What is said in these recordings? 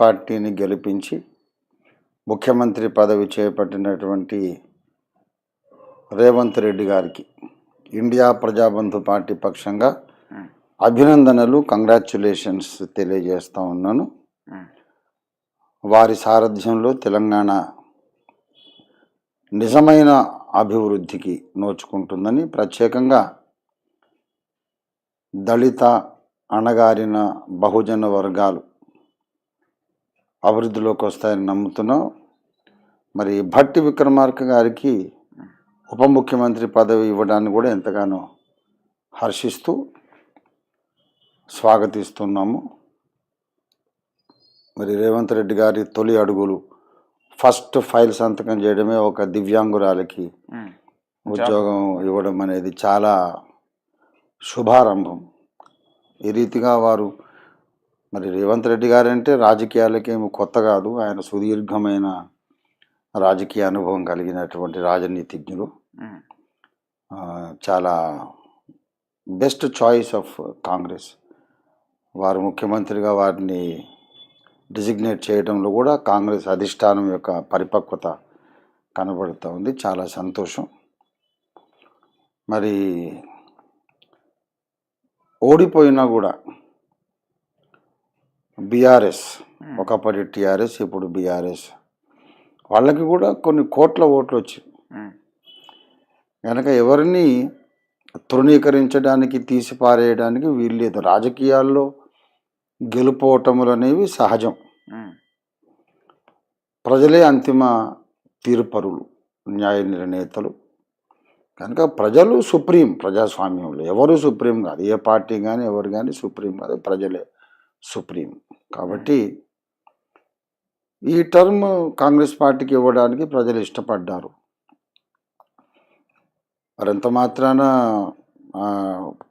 పార్టీని గెలిపించి ముఖ్యమంత్రి పదవి చేపట్టినటువంటి రేవంత్ రెడ్డి గారికి ఇండియా ప్రజాబంధు పార్టీ పక్షంగా అభినందనలు కంగ్రాచ్యులేషన్స్ తెలియజేస్తా ఉన్నాను. వారి సారథ్యంలో తెలంగాణ నిజమైన అభివృద్ధికి నోచుకుంటుందని ప్రత్యేకంగా దళిత అణగారిన బహుజన వర్గాలు అభివృద్ధిలోకి వస్తాయని నమ్ముతున్నాం. మరి భట్టి విక్రమార్క గారికి ఉప ముఖ్యమంత్రి పదవి ఇవ్వడాన్ని కూడా ఎంతగానో హర్షిస్తూ స్వాగతిస్తున్నాము. మరి రేవంత్ రెడ్డి గారి తొలి అడుగులు ఫస్ట్ ఫైల్ సంతకం చేయడమే ఒక దివ్యాంగురాలకి ఉద్యోగం ఇవ్వడం అనేది చాలా శుభారంభం. ఈ రీతిగా వారు మరి రేవంత్ రెడ్డి గారు అంటే రాజకీయాలకి ఏమి కొత్త కాదు. ఆయన సుదీర్ఘమైన రాజకీయ అనుభవం కలిగినటువంటి రాజనీతిజ్ఞులు. చాలా బెస్ట్ చాయిస్ ఆఫ్ కాంగ్రెస్. వారు ముఖ్యమంత్రిగా వారిని డిజిగ్నేట్ చేయడంలో కూడా కాంగ్రెస్ అధిష్టానం యొక్క పరిపక్వత కనబడుతూ ఉంది. చాలా సంతోషం. మరి ఓడిపోయినా కూడా బీఆర్ఎస్. ఒకప్పటి టీఆర్ఎస్ ఇప్పుడు బీఆర్ఎస్. వాళ్ళకి కూడా కొన్ని కోట్ల ఓట్లు వచ్చాయి. కనుక ఎవరిని తృణీకరించడానికి తీసిపారేయడానికి వీల్లేదు రాజకీయాల్లో గెలుపోవటములు అనేవి సహజం. ప్రజలే అంతిమ తీర్పరులు న్యాయ నిర్ణేతలు. కనుక ప్రజలు సుప్రీం ప్రజాస్వామ్యంలో ఎవరు సుప్రీం కాదు. ఏ పార్టీ కానీ ఎవరు కానీ సుప్రీం కాదు ప్రజలే. సుప్రీం. కాబట్టి ఈ టర్మ్ కాంగ్రెస్ పార్టీకి ఇవ్వడానికి ప్రజలు ఇష్టపడ్డారు. మరింత మాత్రాన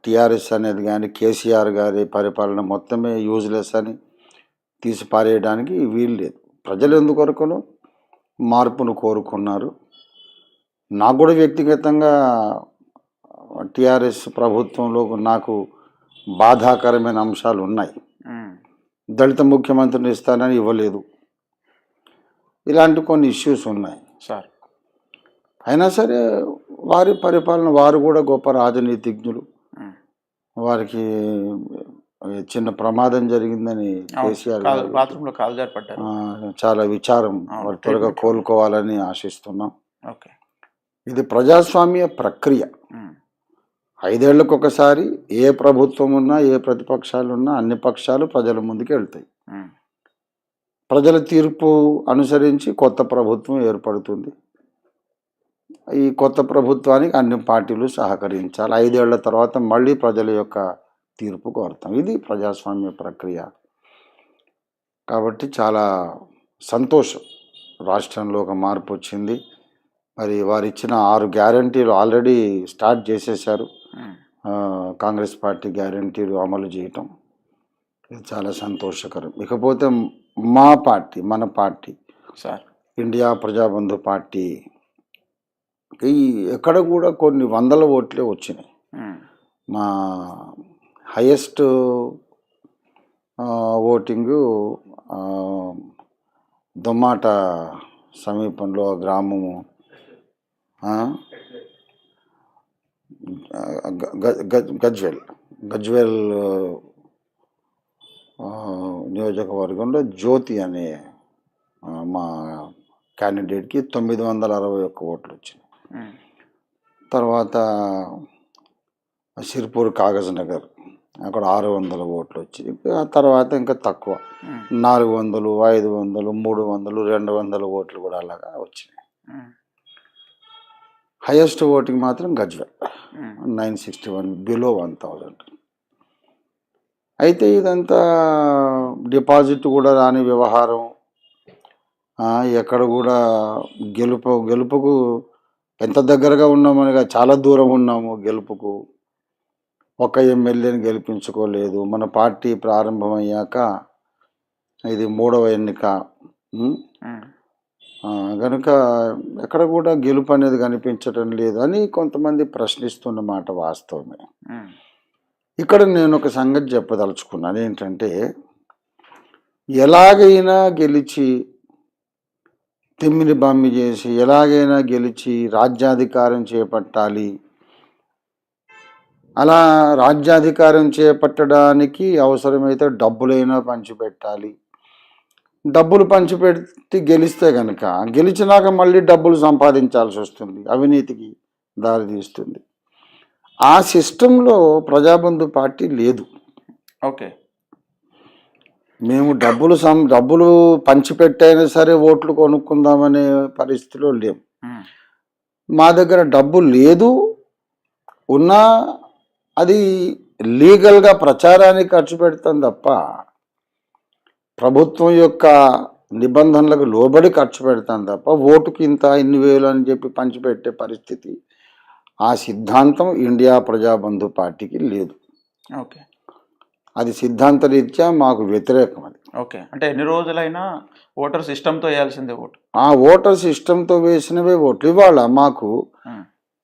టీఆర్ఎస్ అనేది కానీ కేసీఆర్ గారి పరిపాలన మొత్తమే యూజ్లెస్ అని తీసి పారేయడానికి వీలు లేదు. ప్రజలు ఎందుకొరకును? మార్పును కోరుకున్నారు. నాకు కూడా వ్యక్తిగతంగా టీఆర్ఎస్ ప్రభుత్వంలో నాకు బాధాకరమైన అంశాలు ఉన్నాయి దళిత ముఖ్యమంత్రిని ఇస్తానని ఇవ్వలేదు. ఇలాంటి కొన్ని ఇష్యూస్ ఉన్నాయి. సార్. అయినా సరే వారి పరిపాలన వారు కూడా గొప్ప రాజనీతిజ్ఞులు. వారికి చిన్న ప్రమాదం జరిగిందని కేసీఆర్ బాత్రూంలో చాలా విచారం. వారు త్వరగా. కోలుకోవాలని ఆశిస్తున్నాం. ఓకే. ఇది ప్రజాస్వామ్య ప్రక్రియ. ఐదేళ్ళకు ఒకసారి ఏ ప్రభుత్వం ఉన్నా ఏ ప్రతిపక్షాలు ఉన్నా అన్ని పక్షాలు ప్రజల ముందుకు వెళ్తాయి. ప్రజల తీర్పు అనుసరించి కొత్త ప్రభుత్వం ఏర్పడుతుంది. ఈ కొత్త ప్రభుత్వానికి అన్ని పార్టీలు సహకరించాలి. ఐదేళ్ళ తర్వాత మళ్ళీ ప్రజల యొక్క తీర్పు కోరుతాం. ఇది ప్రజాస్వామ్య ప్రక్రియ. కాబట్టి చాలా సంతోషం. రాష్ట్రంలో ఒక మార్పు వచ్చింది. మరి వారు ఇచ్చిన ఆరు గ్యారంటీలు ఆల్రెడీ స్టార్ట్ చేసేశారు. కాంగ్రెస్ పార్టీ గ్యారంటీలు అమలు చేయటం ఇది చాలా సంతోషకరం. ఇకపోతే మా పార్టీ మన party sir. India Prajabandhu party ఈ ఎక్కడ కూడా కొన్ని వందల ఓట్లే వచ్చినాయి. మా హయ్యెస్ట్ ఓటింగు దొమ్మాట సమీపంలో ఆ గ్రామము గజ్వెల్. గజ్వెల్ నియోజకవర్గంలో జ్యోతి అనే మా క్యాండిడేట్కి తొమ్మిది వందల అరవై ఒక్క ఓట్లు వచ్చినాయి. తర్వాత సిర్పూర్ కాగజ్ నగర్ అక్కడ ఆరు వందల ఓట్లు వచ్చింది ఆ తర్వాత ఇంకా తక్కువ. నాలుగు వందలు ఐదు వందలు మూడు వందలు రెండు వందల ఓట్లు కూడా అలాగా వచ్చినాయి. హైయెస్ట్ ఓటింగ్ మాత్రం Gajwel. Um, nine sixty one below one thousand అయితే ఇదంతా డిపాజిట్ కూడా రాని వ్యవహారం. ఎక్కడ కూడా గెలుపు గెలుపుకు ఎంత దగ్గరగా ఉన్నామని చాలా దూరం ఉన్నాము గెలుపుకు. ఒక ఎమ్మెల్యేని గెలిపించుకోలేదు. మన పార్టీ ప్రారంభమయ్యాక ఇది మూడవ ఎన్నిక. కనుక ఎక్కడ కూడా గెలుపు అనేది కనిపించడం లేదు అని కొంతమంది ప్రశ్నిస్తున్న మాట వాస్తవమే. ఇక్కడ నేను ఒక సంగతి చెప్పదలుచుకున్నాను. ఏంటంటే ఎలాగైనా గెలిచి తిమ్మిని బమ్మి చేసి ఎలాగైనా గెలిచి రాజ్యాధికారం చేపట్టాలి. అలా రాజ్యాధికారం చేపట్టడానికి అవసరమైతే డబ్బులైనా పంచిపెట్టాలి. డబ్బులు పంచిపెట్టి గెలిస్తే కనుక గెలిచినాక మళ్ళీ డబ్బులు సంపాదించాల్సి వస్తుంది అవినీతికి దారితీస్తుంది ఆ సిస్టంలో ప్రజాబంధు పార్టీ లేదు. ఓకే. మేము డబ్బులు సం డబ్బులు పంచిపెట్టైనా సరే ఓట్లు కొనుక్కుందామనే పరిస్థితిలో లేము మా దగ్గర డబ్బు లేదు ఉన్నా అది లీగల్గా ప్రచారానికి ఖర్చు పెడతాం తప్ప ప్రభుత్వం యొక్క నిబంధనలకు లోబడి ఖర్చు పెడతాం తప్ప ఓటుకి ఇంత ఇన్ని వేలు అని చెప్పి పంచిపెట్టే పరిస్థితి ఆ సిద్ధాంతం ఇండియా ప్రజాబంధు పార్టీకి లేదు. ఓకే. అది సిద్ధాంత రీత్యా మాకు వ్యతిరేకం అది. ఓకే. అంటే ఎన్ని రోజులైనా ఓటర్ సిస్టంతో వేయాల్సిందే ఓటు. ఆ ఓటర్ సిస్టంతో వేసినవే ఓట్లు. ఇవాళ మాకు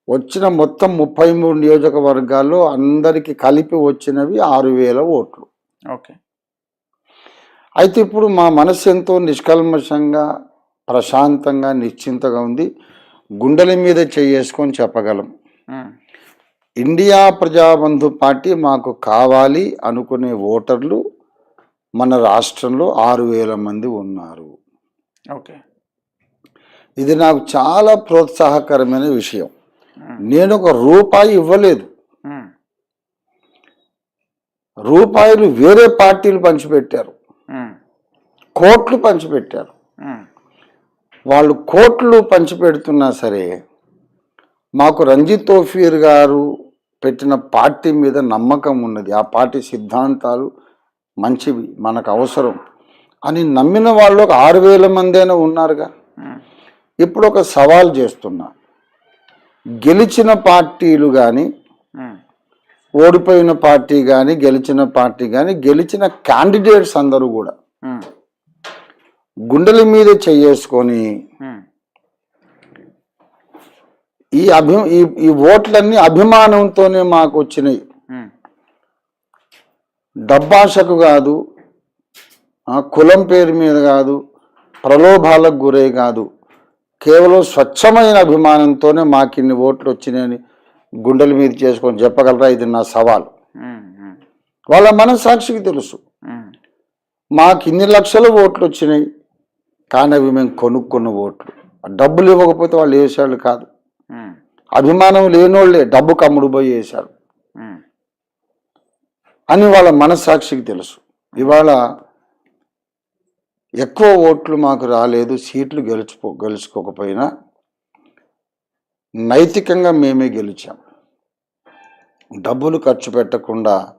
వచ్చిన మొత్తం ముప్పై మూడు నియోజకవర్గాల్లో అందరికి కలిపి వచ్చినవి ఆరు వేల ఓట్లు. ఓకే. అయితే ఇప్పుడు మా మనసు ఎంతో నిష్కల్మషంగా ప్రశాంతంగా నిశ్చింతగా ఉంది. గుండెల మీద చేసుకొని చెప్పగలం. ఇండియా ప్రజాబంధు పార్టీ మాకు కావాలి అనుకునే ఓటర్లు మన రాష్ట్రంలో ఆరు వేల మంది ఉన్నారు. ఓకే. ఇది నాకు చాలా ప్రోత్సాహకరమైన విషయం. నేను ఒక రూపాయి ఇవ్వలేదు. రూపాయలు వేరే పార్టీలు పంచిపెట్టారు. కోట్లు పంచిపెట్టారు. వాళ్ళు కోట్లు పంచిపెడుతున్నా సరే మాకు రంజిత్ తోఫీర్ గారు పెట్టిన పార్టీ మీద నమ్మకం ఉన్నది. ఆ పార్టీ సిద్ధాంతాలు మంచివి మనకు అవసరం అని నమ్మిన వాళ్ళు ఒక ఆరు వేల మందైనా ఉన్నారుగా. ఉమ్, ఇప్పుడు ఒక సవాల్ చేస్తున్నా. గెలిచిన పార్టీలు కానీ ఓడిపోయిన పార్టీ కానీ గెలిచిన పార్టీ కానీ గెలిచిన క్యాండిడేట్స్ అందరూ కూడా గుండెల మీద చేసుకొని ఈ అభి ఈ ఈ ఓట్లన్నీ అభిమానంతోనే మాకు వచ్చినాయి. డబ్బాషకు కాదు కులం పేరు మీద కాదు ప్రలోభాలకు గురై కాదు కేవలం స్వచ్ఛమైన అభిమానంతోనే మాకు ఇన్ని ఓట్లు వచ్చినాయని గుండెల మీద చేసుకొని చెప్పగలరా? ఇది నా సవాల్. వాళ్ళ మనసాక్షికి తెలుసు. మాకు ఇన్ని లక్షల ఓట్లు వచ్చినాయి. కానీ అవి మేము కొనుక్కున్న ఓట్లు. డబ్బులు ఇవ్వకపోతే వాళ్ళు వేసేవాళ్ళు కాదు. అభిమానం లేనోళ్ళే డబ్బు కమ్ముడు పోయి వేశారు. అని వాళ్ళ మనస్సాక్షికి తెలుసు. ఇవాళ ఎక్కువ ఓట్లు మాకు రాలేదు సీట్లు గెలుచుకో గెలుచుకోకపోయినా నైతికంగా మేమే గెలిచాం. డబ్బులు ఖర్చు పెట్టకుండా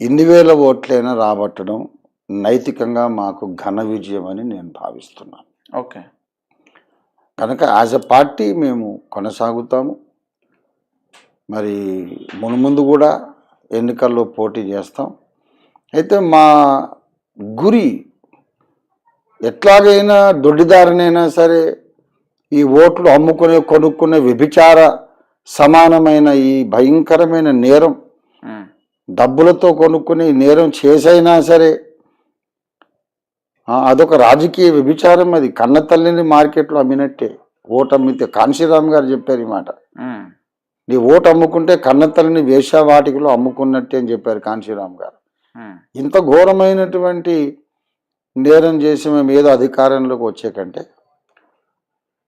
ఇన్ని వేల ఓట్లైనా రాబట్టడం నైతికంగా మాకు ఘన విజయం అని నేను భావిస్తున్నాను. ఓకే. కనుక యాజ్ ఎ పార్టీ మేము కొనసాగుతాము. మరి మునుముందు కూడా ఎన్నికల్లో పోటీ చేస్తాం. అయితే మా గురి ఎట్లాగైనా దొడ్డిదారినైనా సరే ఈ ఓట్లు అమ్ముకునే కొనుక్కునే వ్యభిచార సమానమైన ఈ భయంకరమైన నేరం డబ్బులతో కొనుక్కునే నేరం చేసైనా సరే అదొక రాజకీయ వ్యభిచారం అది. కన్న తల్లిని మార్కెట్లో అమ్మినట్టే. ఓటు అమ్మితే కాంశీరామ్ గారు చెప్పారు ఈ మాట. నీ ఓటు అమ్ముకుంటే కన్న తల్లిని వేశ్యావాటికలో అమ్ముకున్నట్టే అని చెప్పారు కాంశీరామ్ గారు. ఇంత ఘోరమైనటువంటి నేరం చేసి మేము ఏదో అధికారంలోకి వచ్చే కంటే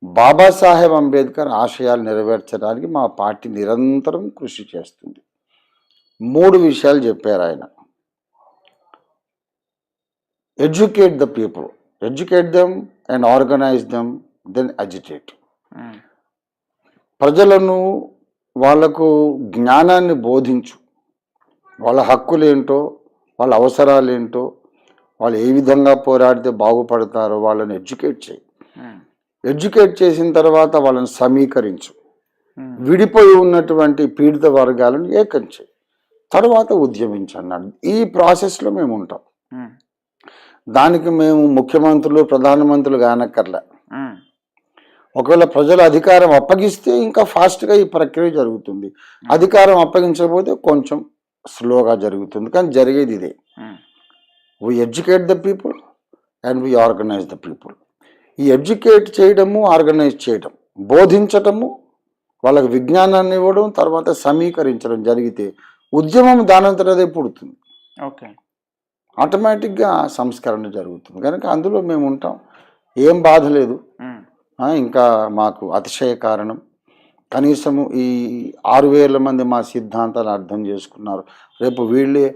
బాబాసాహెబ్ అంబేద్కర్ ఆశయాలు నెరవేర్చడానికి మా పార్టీ నిరంతరం కృషి చేస్తుంది. మూడు విషయాలు చెప్పారు ఆయన. Educate the people. Educate them and organise them then agitate um, ప్రజలను వాళ్ళకు జ్ఞానాన్ని బోధించు. వాళ్ళ హక్కులేంటో వాళ్ళ అవసరాలేంటో వాళ్ళు ఏ విధంగా పోరాడితే బాగుపడతారో వాళ్ళని ఎడ్యుకేట్ చేయి. ఉమ్, ఎడ్యుకేట్ చేసిన తర్వాత వాళ్ళని సమీకరించు. ఉమ్, విడిపోయి ఉన్నటువంటి పీడిత వర్గాలను ఏకం చేయి. తర్వాత ఉద్యమించన్నాడు ఈ ప్రాసెస్లో మేము ఉంటాం. దానికి మేము ముఖ్యమంత్రులు ప్రధానమంత్రులు కానక్కర్లే. ఒకవేళ ప్రజలు అధికారం అప్పగిస్తే ఇంకా ఫాస్ట్గా ఈ ప్రక్రియ జరుగుతుంది. అధికారం అప్పగించకపోతే కొంచెం స్లోగా జరుగుతుంది. కానీ జరిగేది ఇదే. we educate the people and we organise the people ఈ ఎడ్యుకేట్ చేయడము ఆర్గనైజ్ చేయడం బోధించటము వాళ్ళకి విజ్ఞానాన్ని ఇవ్వడం తర్వాత సమీకరించడం జరిగితే ఉద్యమం దానంతరదే పుడుతుంది. ఓకే. ఆటోమేటిక్గా సంస్కరణ జరుగుతుంది. కనుక అందులో మేము ఉంటాం. ఏం బాధ లేదు. ఇంకా మాకు అతిశయ కారణం. కనీసము ఈ ఆరు వేల మంది మా సిద్ధాంతాలు అర్థం చేసుకున్నారు. రేపు వీళ్ళే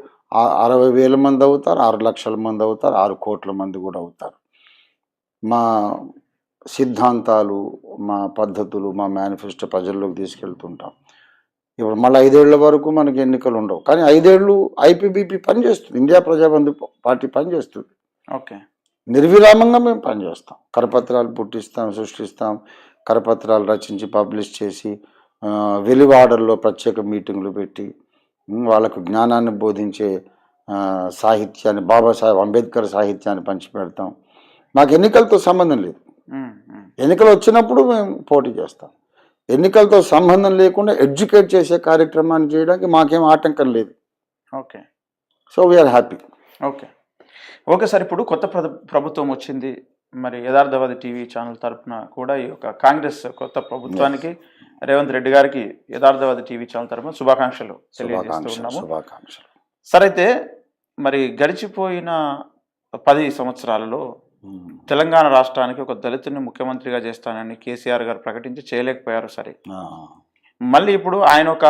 అరవై వేల మంది అవుతారు ఆరు లక్షల మంది అవుతారు ఆరు కోట్ల మంది కూడా అవుతారు. మా సిద్ధాంతాలు మా పద్ధతులు మా మేనిఫెస్టో ప్రజల్లోకి తీసుకెళ్తుంటాం. ఇప్పుడు మళ్ళీ ఐదేళ్ళ వరకు మనకి ఎన్నికలు ఉండవు. కానీ ఐదేళ్ళు ఐపీబీపీ పనిచేస్తుంది ఇండియా ప్రజాబంధు పార్టీ పనిచేస్తుంది ఓకే. నిర్విరామంగా మేము పనిచేస్తాం కరపత్రాలు పుట్టిస్తాం సృష్టిస్తాం. కరపత్రాలు రచించి పబ్లిష్ చేసి వెలివాడల్లో ప్రత్యేక మీటింగ్లు పెట్టి వాళ్ళకు జ్ఞానాన్ని బోధించే సాహిత్యాన్ని బాబాసాహెబ్ అంబేద్కర్ సాహిత్యాన్ని పంచిపెడతాం. మాకు ఎన్నికలతో సంబంధం లేదు. ఎన్నికలు వచ్చినప్పుడు మేము పోటీ చేస్తాం. ఎన్నికలతో సంబంధం లేకుండా ఎడ్యుకేట్ చేసే కార్యక్రమాన్ని చేయడానికి మాకేం ఆటంకం లేదు. Okay. So we are happy okay. Okay sir ఇప్పుడు కొత్త ప్ర- ప్రభుత్వం వచ్చింది. మరి యథార్థవాది టీవీ ఛానల్ తరపున కూడా ఈ యొక్క కాంగ్రెస్ కొత్త ప్రభుత్వానికి రేవంత్ రెడ్డి గారికి యథార్థవాది టీవీ ఛానల్ తరపున శుభాకాంక్షలు తెలియజేస్తూ శుభాకాంక్షలు ఉన్నాము. శుభాకాంక్షలు. సార్ అయితే మరి గడిచిపోయిన పది సంవత్సరాలలో తెలంగాణ రాష్ట్రానికి ఒక దళితుని ముఖ్యమంత్రిగా చేస్తానని కేసీఆర్ గారు ప్రకటించి చేయలేకపోయారు సరే. మళ్ళీ ఇప్పుడు ఆయన ఒక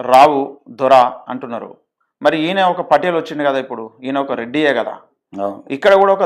రావు దొర అంటున్నారు. మరి ఈయన ఒక పటేల్ వచ్చింది కదా ఇప్పుడు. ఈయన ఒక రెడ్డియే కదా. ఇక్కడ కూడా ఒక